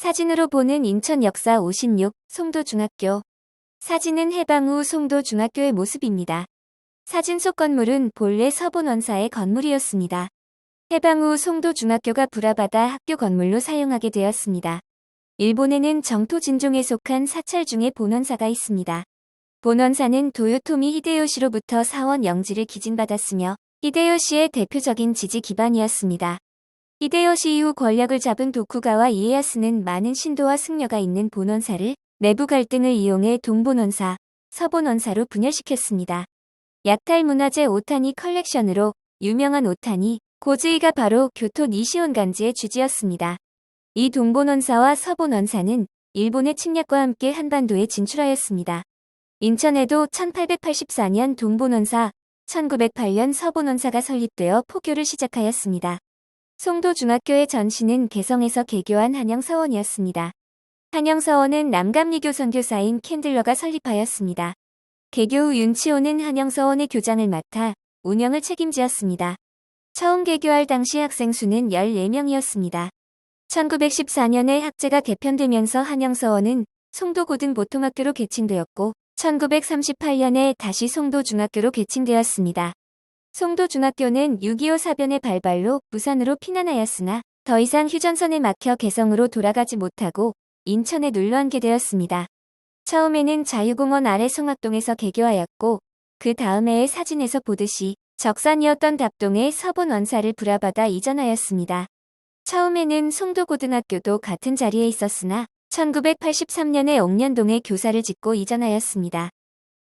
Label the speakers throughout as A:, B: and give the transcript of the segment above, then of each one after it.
A: 사진으로 보는 인천 역사 56 송도중학교. 사진은 해방 후 송도중학교의 모습입니다. 사진 속 건물은 본래 서본 원사의 건물이었습니다. 해방 후 송도중학교가 불화받아 학교 건물로 사용하게 되었습니다. 일본에는 정토 진종에 속한 사찰 중에 본원사가 있습니다. 본원사는 도요토미 히데요시로부터 사원 영지를 기진받았으며 히데요시의 대표적인 지지 기반이었습니다. 히데요시 이후 권력을 잡은 도쿠가와 이에야스는 많은 신도와 승려가 있는 본원사를 내부 갈등을 이용해 동본원사, 서본원사로 분열시켰습니다. 약탈 문화재 오타니 컬렉션으로 유명한 오타니 고즈이가 바로 교토 니시온 간지의 주지였습니다. 이 동본원사와 서본원사는 일본의 침략과 함께 한반도에 진출하였습니다. 인천에도 1884년 동본원사, 1908년 서본원사가 설립되어 포교를 시작하였습니다. 송도중학교의 전시는 개성에서 개교한 한영서원이었습니다. 한영서원은 남감리교 선교사인 캔들러가 설립하였습니다. 개교 후 윤치호는 한영서원의 교장을 맡아 운영을 책임지었습니다. 처음 개교할 당시 학생 수는 14명이었습니다. 1914년에 학제가 개편되면서 한영서원은 송도고등보통학교로 개칭되었고 1938년에 다시 송도중학교로 개칭되었습니다. 송도중학교는 6.25 사변의 발발로 부산으로 피난하였으나 더 이상 휴전선에 막혀 개성으로 돌아가지 못하고 인천에 눌러앉게 되었습니다. 처음에는 자유공원 아래 송악동에서 개교하였고 그 다음 해의 사진에서 보듯이 적산이었던 답동에 서본 원사를 불화받아 이전하였습니다. 처음에는 송도고등학교도 같은 자리에 있었으나 1983년에 옥년동에 교사를 짓고 이전하였습니다.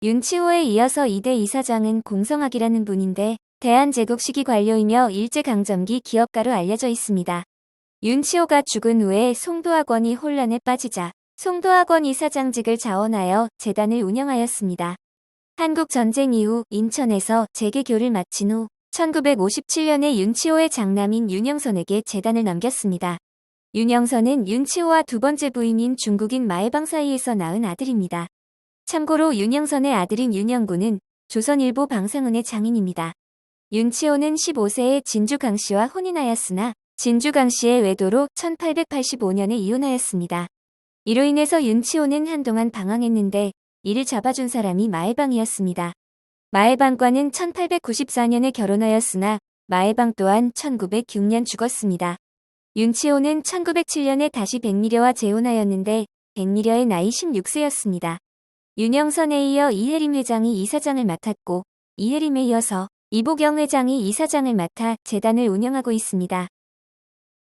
A: 윤치호에 이어서 2대 이사장은 공성학이라는 분인데 대한제국 시기 관료이며 일제강점기 기업가로 알려져 있습니다. 윤치호가 죽은 후에 송도학원이 혼란에 빠지자 송도학원 이사장직을 자원하여 재단을 운영하였습니다. 한국전쟁 이후 인천에서 재개교를 마친 후 1957년에 윤치호의 장남인 윤영선에게 재단을 넘겼습니다. 윤영선은 윤치호와 두 번째 부인인 중국인 마해방 사이에서 낳은 아들입니다. 참고로 윤영선의 아들인 윤영구는 조선일보 방상은의 장인입니다. 윤치호는 15세에 진주 강 씨와 혼인하였으나 진주 강 씨의 외도로 1885년에 이혼하였습니다. 이로 인해서 윤치호는 한동안 방황했는데 이를 잡아준 사람이 마해방이었습니다. 마해방과는 1894년에 결혼하였으나 마해방 또한 1906년 죽었습니다. 윤치호는 1907년에 다시 백미려와 재혼하였는데 백미려의 나이 16세였습니다. 윤영선에 이어 이혜림 회장이 이사장을 맡았고 이혜림에 이어서 이보경 회장이 이사장을 맡아 재단을 운영하고 있습니다.